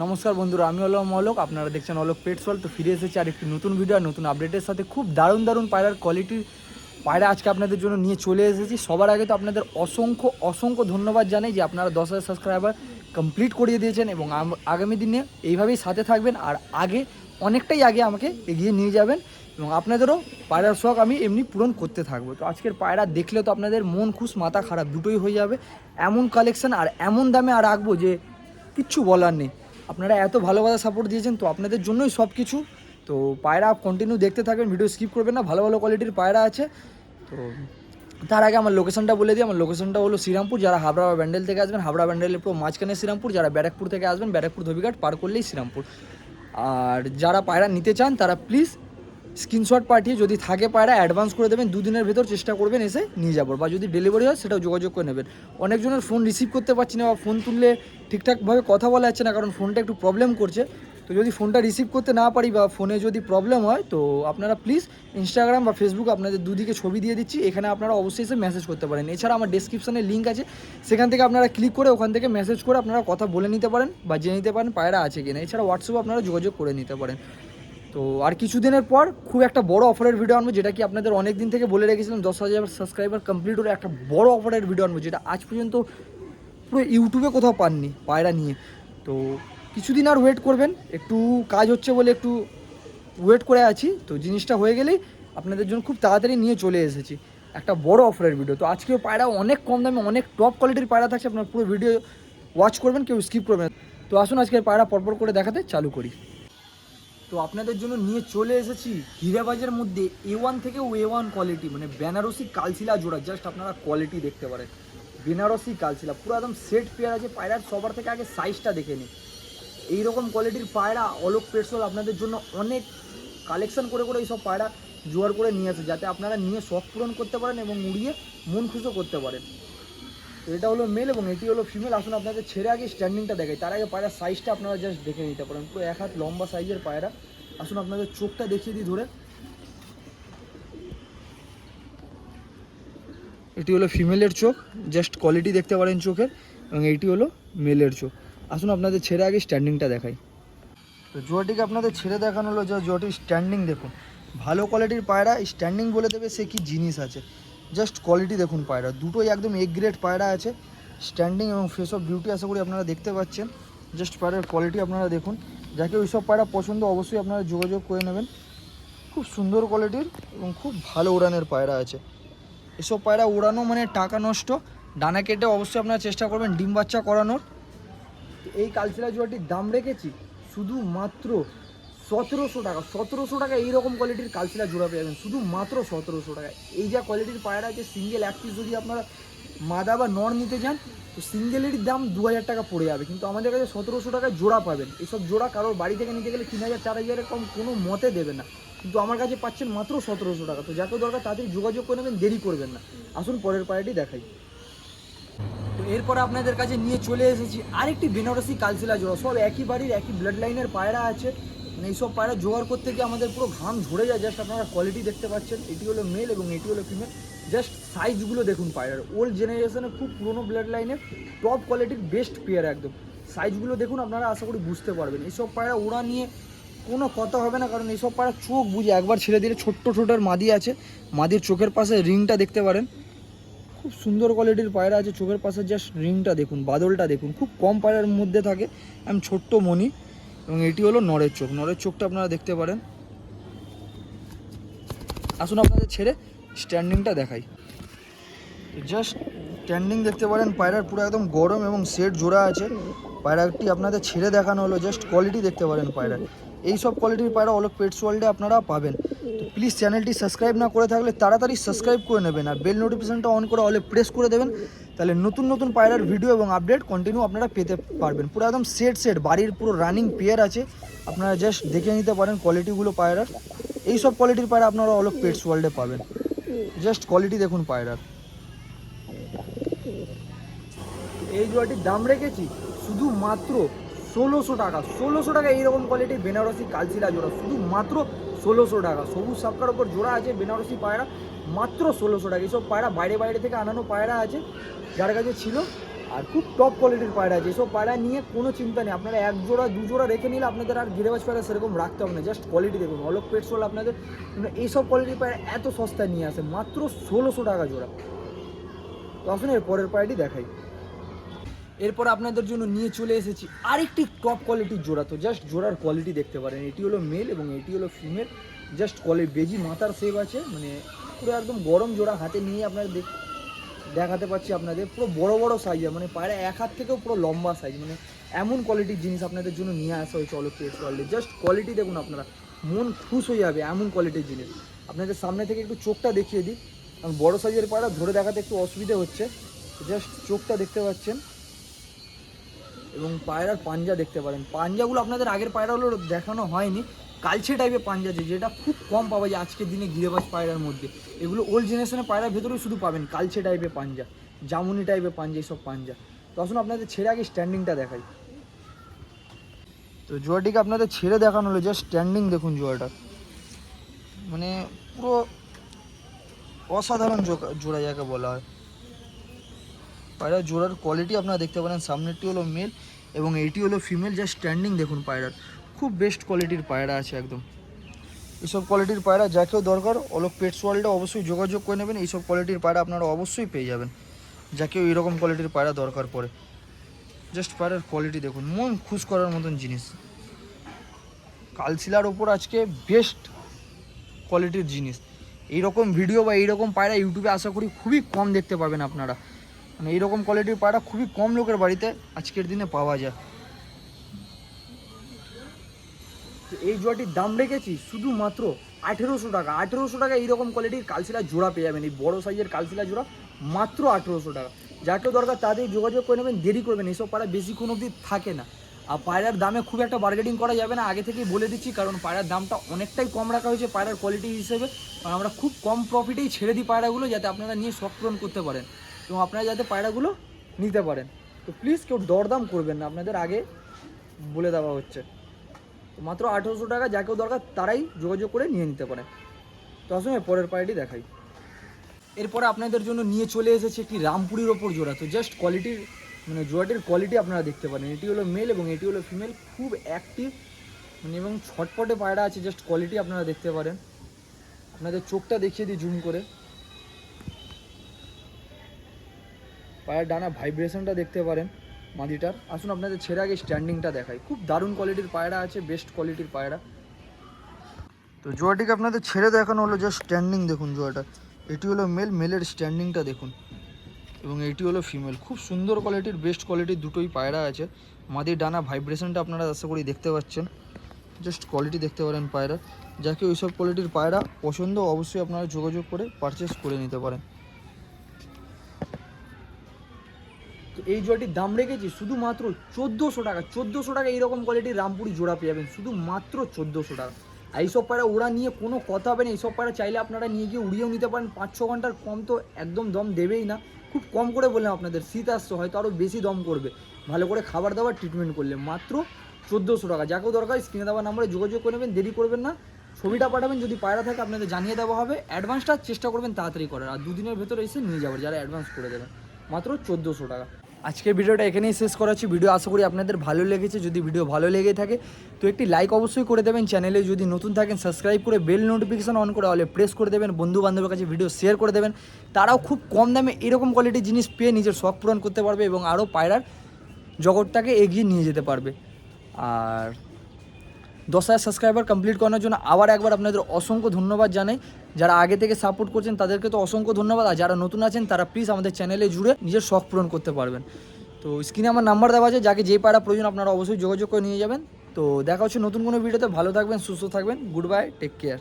নমস্কার বন্ধুরা, আমি হলো অলোক আপনারা দেখছেন অলোক পেটসল তো ফিরে এসেছি আর একটি নতুন ভিডিও আর নতুন আপডেটের সাথে। খুব দারুণ দারুণ পায়রার কোয়ালিটির পায়রা আজকে আপনাদের জন্য নিয়ে চলে এসেছি। সবার আগে তো আপনাদের অসংখ্য অসংখ্য ধন্যবাদ জানাই যে আপনারা দশ হাজার সাবস্ক্রাইবার কমপ্লিট করিয়ে দিয়েছেন এবং আগামী দিনে এইভাবেই সাথে থাকবেন আর আগে, অনেকটাই আগে আমাকে এগিয়ে নিয়ে যাবেন এবং আপনাদেরও পায়রার শখ আমি এমনি পূরণ করতে থাকব। তো আজকের পায়রা দেখলে তো আপনাদের মন খুশ, মাথা খারাপ দুটোই হয়ে যাবে। এমন কালেকশন আর এমন দামে আর রাখব যে কিচ্ছু বলার নেই। আপনারা এত ভালোবাসা সাপোর্ট দিয়েছেন, তো আপনাদের জন্যই সব কিছু তো পায়রা কন্টিনিউ দেখতে থাকবেন ভিডিও স্কিপ করবেন না, ভালো ভালো কোয়ালিটির পায়রা আছে। তো তার আগে আমার লোকেশনটা বলে দিই, আমার লোকেশনটা হলো শ্রীরামপুর, যারা হাবড়া বা ব্যান্ডেল থেকে আসবেন, হাবড়া ব্যান্ডেলের পুরো মাঝখানে শ্রীরামপুর, যারা ব্যারাকপুর থেকে আসবেন, ব্যারাকপুর ধবিঘাট, পার করলেই শ্রীরামপুর। আর যারা পায়রা নিতে চান, তারা প্লিজ স্ক্রিনশট পাঠিয়ে যদি থাকে পায়রা অ্যাডভান্স করে দেবেন, দুদিনের ভেতর চেষ্টা করবেন এসে নিয়ে যাব বা যদি ডেলিভারি হয়, সেটাও যোগাযোগ করে নেবেন। অনেকজনের ফোন রিসিভ করতে পারছি না বা ফোন তুললে ঠিকঠাকভাবে কথা বলা যাচ্ছে না, কারণ ফোনটা একটু প্রবলেম করছে। তো যদি ফোনটা রিসিভ করতে না পারি বা ফোনে যদি প্রবলেম হয়, তো আপনারা প্লিজ ইনস্টাগ্রাম বা ফেসবুক আপনাদের দুদিকে ছবি দিয়ে দিচ্ছি। এখানে আপনারা অবশ্যই এসে মেসেজ করতে পারেন। এছাড়া আমার ডেসক্রিপশনে লিঙ্ক আছে। সেখান থেকে আপনারা ক্লিক করে ওখান থেকে মেসেজ করে আপনারা কথা বলে নিতে পারেন বা জেনে নিতে পারেন পায়রা আছে কিনা। এছাড়া হোয়াটসঅ্যাপে আপনারা যোগাযোগ করে নিতে পারেন। তো আর কিছুদিনের পর খুব একটা বড় অফারের ভিডিও আনব, যেটা কি আপনাদের অনেক দিন থেকে বলে রেখেছিলাম, দশ হাজার সাবস্ক্রাইবার কমপ্লিট হলে একটা বড় অফারের ভিডিও আনব, যেটা আজ পর্যন্ত পুরো ইউটিউবে কোথাও পাননি, পায়রা নিয়ে। তো কিছুদিন আর ওয়েট করবেন, একটু কাজ হচ্ছে বলে একটু ওয়েট করে আছি, তো জিনিসটা হয়ে গেলেই আপনাদের জন্য খুব তাড়াতাড়ি নিয়ে চলে এসেছি, একটা বড় অফারের ভিডিও তো আজকেও পায়রা অনেক কম দামে, অনেক টপ কোয়ালিটির পায়রা থাকছে, আপনার পুরো ভিডিও ওয়াচ করবেন, কেউ স্কিপ করবেন তো আসুন আজকের পায়রা পরপর করে দেখাতে চালু করি। তো আপনাদের জন্য নিয়ে চলে এসেছি হীরাবাজের মধ্যে এ ওয়ান থেকে এ ওয়ান কোয়ালিটি মানে বেনারসি কালশিলা জোড়া জাস্ট আপনারা কোয়ালিটি দেখতে পারেন। বেনারসি কালশিলা, পুরো একদম সেট পেয়ার আছে পায়রার, সবার থেকে আগে সাইজটা দেখে নিন। এইরকম কোয়ালিটির পায়রা, অলোক পেট্রোল আপনাদের জন্য অনেক কালেকশন করে করে এইসব পায়রা জোয়ার করে নিয়ে আসে, যাতে আপনারা নিয়ে শখ পূরণ করতে পারেন এবং উড়িয়ে মন খুশিও করতে পারেন। তো এটা হলো মেল এবং এটি হলো ফিমেল আসুন আপনাদের ছেড়ে আগে স্ট্যান্ডিংটা দেখাই। তার আগে পায়রার সাইজটা আপনারা জাস্ট দেখে নিতে পারেন। পুরো এক হাত লম্বা সাইজের পায়রা। আসুন আপনাদের চোখটা দেখিয়ে দিই ধরে। এটি হলো ফিমেলের চোখ। জাস্ট কোয়ালিটি দেখতে পারেন চোখের। এবং এইটি হলো মেলের চোখ। আসুন আপনাদের ছেড়ে আগে স্ট্যান্ডিংটা দেখাই। তো জোয়াটিকে আপনাদের ছেড়ে দেখানো হলো যে জোয়াটির স্ট্যান্ডিং দেখুন। ভালো কোয়ালিটির পায়রা স্ট্যান্ডিং বলে দেবে সে কি জিনিস আছে। জাস্ট কোয়ালিটি দেখুন পায়রা। দুটোই একদম এগ গ্রেড পায়রা আছে। স্ট্যান্ডিং এবং ফেস অফ বিউটি আশা করি আপনারা দেখতে পাচ্ছেন। জাস্ট পায়রার কোয়ালিটি আপনারা দেখুন। যাকে ওই সব পায়রা পছন্দ, অবশ্যই আপনারা যোগাযোগ করে নেবেন। খুব সুন্দর কোয়ালিটির এবং খুব ভালো উড়ানের পায়রা আছে। এসব পায়রা উড়ানো মানে টাকা নষ্ট। ডানা কেটে অবশ্যই আপনারা চেষ্টা করবেন ডিম বাচ্চা করানোর। এই কালচিলা জোয়াটির দাম রেখেছি। শুধুমাত্র সতেরোশো টাকা সতেরোশো টাকা এইরকম কোয়ালিটির কালচিলা জোড়া পেয়ে যাবেন শুধু মাত্র সতেরোশো টাকা এই যা কোয়ালিটির পায়রা আছে সিঙ্গেল এক পিস যদি আপনারা মাদা বা নর নিতে যান তো সিঙ্গেলের দাম দু হাজার টাকা পড়ে যাবে। কিন্তু আমাদের কাছে সতেরোশো টাকায় জোড়া পাবেন। এসব জোড়া কারোর বাড়ি থেকে নিতে গেলে তিন হাজার, চার হাজারের কম কোনো মতে দেবে না। কিন্তু আমার কাছে পাচ্ছেন মাত্র সতেরোশো টাকা। তো যাকে দরকার তাদের যোগাযোগ করে নেবেন, দেরি করবেন না। আসুন পরের পায়রাটি দেখাই। তো এরপরে আপনাদের কাছে নিয়ে চলে এসেছি আরেকটি বেনারসি কালচিলা জোড়া। সব একই বাড়ির, একই ব্লাড লাইনের পায়রা আছে। মানে এইসব পায়রা জোগাড় করতে গিয়ে আমাদের পুরো ঘাম ঝরে যায় জাস্ট আপনারা কোয়ালিটি দেখতে পাচ্ছেন। এটি হলো মেল এবং এটি হলো ফিমেল জাস্ট সাইজগুলো দেখুন পায়রার। ওল্ড জেনারেশনে খুব পুরনো ব্লাড লাইনের টপ কোয়ালিটির বেস্ট পেয়ার একদম। সাইজগুলো দেখুন আপনারা, আশা করি বুঝতে পারবেন। এইসব পায়রা ওড়া নিয়ে কোনো কথা হবে না, কারণ এইসব পায়রা চোখ বুঝে একবার ছেড়ে দিলে ছোট্ট ছোটোর মাদি আছে। মাদির চোখের পাশে রিংটা দেখতে পারেন। খুব সুন্দর কোয়ালিটির পায়রা আছে, চোখের পাশে জাস্ট রিংটা দেখুন, বাদলটা দেখুন। খুব কম পায়রার মধ্যে থাকে। আমি ছোট্ট মনি এবং এটি হলো নরের চোখ। নরের চোখটা আপনারা দেখতে পারেন। আসুন আপনাদের ছেড়ে স্ট্যান্ডিংটা দেখাই। জাস্ট স্ট্যান্ডিং দেখতে পারেন পায়রার পুরো একদম গরম এবং সেট জোড়া আছে। পায়রাটি আপনাদের ছেড়ে দেখানো হলো জাস্ট কোয়ালিটি দেখতে পারেন পায়রার। এই সব কোয়ালিটির পায়রা অলোক পেটস ওয়ার্ল্ডে আপনারা পাবেন। তো প্লিজ চ্যানেলটি সাবস্ক্রাইব না করে থাকলে তাড়াতাড়ি সাবস্ক্রাইব করে নেবেন আর বেল নোটিফিকেশনটা অন করে অলে প্রেস করে দেবেন। তাহলে নতুন নতুন পায়রার ভিডিও এবং আপডেট কন্টিনিউ আপনারা পেতে পারবেন। পুরো একদম সেট সেট বাড়ির পুরো রানিং পেয়ার আছে। আপনারা জাস্ট দেখে নিতে পারেন কোয়ালিটিগুলো পায়রার। এই সব কোয়ালিটির পায়রা আপনারা অলোক পেটস ওয়ার্ল্ডে পাবেন। জাস্ট কোয়ালিটি দেখুন পায়রার। এই জোড়াটির দাম রেখেছি শুধুমাত্র ষোলোশো টাকা। ষোলোশো টাকা এইরকম কোয়ালিটির বেনারসি কালচিলা জোড়া। শুধু মাত্র ষোলোশো টাকা। সবুজ সাপকার ওপর জোড়া আছে, বেনারসি পায়রা, মাত্র ষোলোশো টাকা। এইসব পায়রা বাইরে বাইরে থেকে আনানো পায়রা আছে, যার কাছে ছিল, আর খুব টপ কোয়ালিটির পায়রা আছে। এসব পায়রা নিয়ে কোনো চিন্তা নেই। আপনারা এক জোড়া, দু জোড়া রেখে নিলে আপনাদের আর গিরেবাজ পায়রা সেরকম রাখতে হবে না। জাস্ট কোয়ালিটি দেখুন। অলোক পেট্রোল আপনাদের। মানে এইসব কোয়ালিটির পায়রা এত সস্তায় নিয়ে আসে, মাত্র ষোলোশো টাকা জোড়া। তো আসুন এর পরের পায়রাটি দেখাই। এরপর আপনাদের জন্য নিয়ে চলে এসেছি আরেকটি টপ কোয়ালিটির জোড়া। তো জাস্ট জোড়ার কোয়ালিটি দেখতে পারেন। এটি হলো মেল এবং এটি হলো ফিমেল জাস্ট কোয়ালিটি বেজি মাথার সেভ আছে। মানে পুরো একদম গরম জোড়া হাতে নিয়ে আপনারা দেখ দেখাতে পাচ্ছি আপনাদের। পুরো বড় বড় সাইজ মানে পায়রা এক হাত থেকেও পুরো লম্বা সাইজ মানে এমন কোয়ালিটির জিনিস আপনাদের জন্য নিয়ে আসা হয়েছে অলোক পেস ওয়ার্ল্ডে জাস্ট কোয়ালিটি দেখুন আপনারা। মন খুশ হয়ে যাবে এমন কোয়ালিটির জিনিস। আপনাদের সামনে থেকে একটু চোখটা দেখিয়ে দিই। কারণ বড় সাইজের পায়রা ধরে দেখাতে একটু অসুবিধা হচ্ছে। জাস্ট চোখটা দেখতে পাচ্ছেন। এবং পায়রার পাঞ্জা দেখতে পারেন। পাঞ্জাগুলো আপনাদের আগের পায়রাগুলো দেখানো হয়নি। কালছে টাইপের পাঞ্জা আছে, যেটা খুব কম পাওয়া যায় আজকের দিনে গিরেবাজ পায়রার মধ্যে। এগুলো ওল্ড জেনারেশনের পায়রার ভেতরেও শুধু পাবেন কালছে টাইপের পাঞ্জা, জামুনি টাইপের পাঞ্জা, এইসব পাঞ্জা। তো আসুন আপনাদের ছেড়ে আগে স্ট্যান্ডিংটা দেখাই। তো জোয়াটিকে আপনাদের ছেড়ে দেখানো হলো জাস্ট স্ট্যান্ডিং দেখুন জোয়াটা মানে পুরো অসাধারণ জোড়া যাকে বলা হয়। পায়রার জোড়ার কোয়ালিটি আপনারা দেখতে পারেন। সামনেরটি হলো মেল এবং এইটি হলো ফিমেল জাস্ট স্ট্যান্ডিং দেখুন পায়রার। খুব বেস্ট কোয়ালিটির পায়রা আছে একদম। এইসব কোয়ালিটির পায়রা যাকেও দরকার, অলোক পেটস ওয়ার্ল্ডে অবশ্যই যোগাযোগ করে নেবেন। এইসব কোয়ালিটির পায়রা আপনারা অবশ্যই পেয়ে যাবেন। যাকেও এরকম কোয়ালিটির পায়রা দরকার পড়ে। জাস্ট পায়রার কোয়ালিটি দেখুন, মন খুশ করার মতন জিনিস। কালশিলার ওপর আজকে বেস্ট কোয়ালিটির জিনিস। এইরকম ভিডিও বা এইরকম পায়রা ইউটিউবে আশা করি খুবই কম দেখতে পাবেন আপনারা। মানে এইরকম কোয়ালিটির পায়রা খুবই কম লোকের বাড়িতে আজকের দিনে পাওয়া যায়। এই জোড়াটির দাম রেখেছি শুধুমাত্র আঠেরোশো টাকা। আঠেরোশো টাকা এইরকম কোয়ালিটির কালশিলা জোড়া পেয়ে যাবেন। এই বড়ো সাইজের কালশিলা জোড়া মাত্র আঠেরোশো টাকা। যাকেও দরকার তাদের যোগাযোগ করে নেবেন, দেরি করবেন এইসব পায়রা বেশি কোনো অবধি থাকে না। আর পায়রার দামে খুব একটা বার্গেটিং করা যাবে না, আগে থেকেই বলে দিচ্ছি, কারণ পায়রার দামটা অনেকটাই কম রাখা হয়েছে পায়রার কোয়ালিটি হিসেবে। আমরা খুব কম প্রফিটেই ছেড়ে দিই পায়রাগুলো, যাতে আপনারা নিয়ে শখ পূরণ করতে পারেন। এবং আপনারা যাতে পায়রাগুলো নিতে পারেন। তো প্লিজ কেউ দরদাম করবেন না, আপনাদের আগে বলে দেওয়া হচ্ছে। মাত্র আঠেরোশো টাকা যা কেউ দরকার তারাই যোগাযোগ করে নিয়ে নিতে পারে। তো এর পরের পায়রাটি দেখাই। এরপরে আপনাদের জন্য নিয়ে চলে এসেছে একটি রামপুরির ওপর জোড়া। তো জাস্ট কোয়ালিটির মানে জোড়াটির কোয়ালিটি আপনারা দেখতে পারেন। এটি হলো মেল এবং এটি হলো ফিমেল খুব অ্যাক্টিভ মানে এবং ছটপটে পায়রা আছে জাস্ট কোয়ালিটি আপনারা দেখতে পারেন। আপনাদের চোখটা দেখিয়ে দিই জুম করে। পায়ের ডানা ভাইব্রেশনটা দেখতে পারেন মাদিটার। আসুন আপনাদের ছেড়ে আগে স্ট্যান্ডিংটা দেখাই। খুব দারুণ কোয়ালিটির পায়রা আছে বেস্ট কোয়ালিটির পায়রা। তো জোয়াটিকে আপনাদের ছেড়ে দেখানো হলো জাস্ট স্ট্যান্ডিং দেখুন জোয়াটা। এটি হলো মেল মেলের স্ট্যান্ডিংটা দেখুন। এবং এটি হলো ফিমেল খুব সুন্দর কোয়ালিটির বেস্ট কোয়ালিটির দুটোই পায়রা আছে। মাদির ডানা ভাইব্রেশনটা আপনারা আশা করি দেখতে পাচ্ছেন। জাস্ট কোয়ালিটি দেখতে পারেন পায়রা। যাকে ওইসব কোয়ালিটির পায়রা পছন্দ, অবশ্যই আপনারা যোগাযোগ করে পারচেস করে নিতে পারেন। এই জোড়াটির দাম রেখেছি শুধুমাত্র চোদ্দোশো টাকা। চোদ্দোশো টাকা এইরকম কোয়ালিটির রামপুরি জোড়া পেয়ে যাবেন। শুধু মাত্র চোদ্দোশো টাকা। আর এইসব পায়রা ওরা নিয়ে কোনো কথা হবে না। এইসব পায়রা চাইলে আপনারা নিয়ে গিয়ে উড়িয়েও নিতে পারেন। পাঁচ ছ ঘণ্টার কম তো একদম দম দেবেই না। খুব কম করে বললাম আপনাদের, শীত আসছে, হয়তো আরও বেশি দম করবে। ভালো করে খাবার দাবার ট্রিটমেন্ট করলে। মাত্র চোদ্দোশো টাকা। যাকেও দরকার স্ক্রিনে দেওয়া নাম্বারে যোগাযোগ করে নেবেন, দেরি করবেন না। ছবিটা পাঠাবেন, যদি পায়রা থাকে আপনাদের জানিয়ে দেওয়া হবে। অ্যাডভান্সটা চেষ্টা করবেন তাড়াতাড়ি করার। আর দুদিনের ভেতরে এসে নিয়ে যাবেন, যারা অ্যাডভান্স করে দেবেন। মাত্র চোদ্দোশো টাকা। আজকের ভিডিওটা এখানেই শেষ করাচ্ছি। ভিডিও আশা করি আপনাদের ভালো লেগেছে। যদি ভিডিও ভালো লেগে থাকে, তো একটি লাইক অবশ্যই করে দেবেন চ্যানেলে যদি নতুন থাকেন সাবস্ক্রাইব করে বেল নোটিফিকেশন অন করে হলে প্রেস করে দেবেন। বন্ধু বান্ধবের কাছে ভিডিও শেয়ার করে দেবেন। তারাও খুব কম দামে এরকম কোয়ালিটির জিনিস পেয়ে নিজের শখ পূরণ করতে পারবে এবং আরও পায়রার জগৎটাকে এগিয়ে নিয়ে যেতে পারবে। আর দশ হাজার সাবস্ক্রাইবার কমপ্লিট করানোর জন্য আবার একবার আপনাদের অসংখ্য ধন্যবাদ জানাই। যারা আগে থেকে সাপোর্ট করছেন, তাদেরকে তো অসংখ্য ধন্যবাদ। আর যারা নতুন আছেন, তারা প্লিজ আমাদের চ্যানেলে জুড়ে নিজের শখ পূরণ করতে পারবেন। তো স্ক্রিনে আমার নাম্বার দেওয়া আছে, যাকে যে পাড়া প্রয়োজন আপনারা অবশ্যই যোগাযোগ করে নিয়ে যাবেন। তো দেখা হচ্ছে নতুন কোনো ভিডিওতে ভালো থাকবেন, সুস্থ থাকবেন। Good bye take care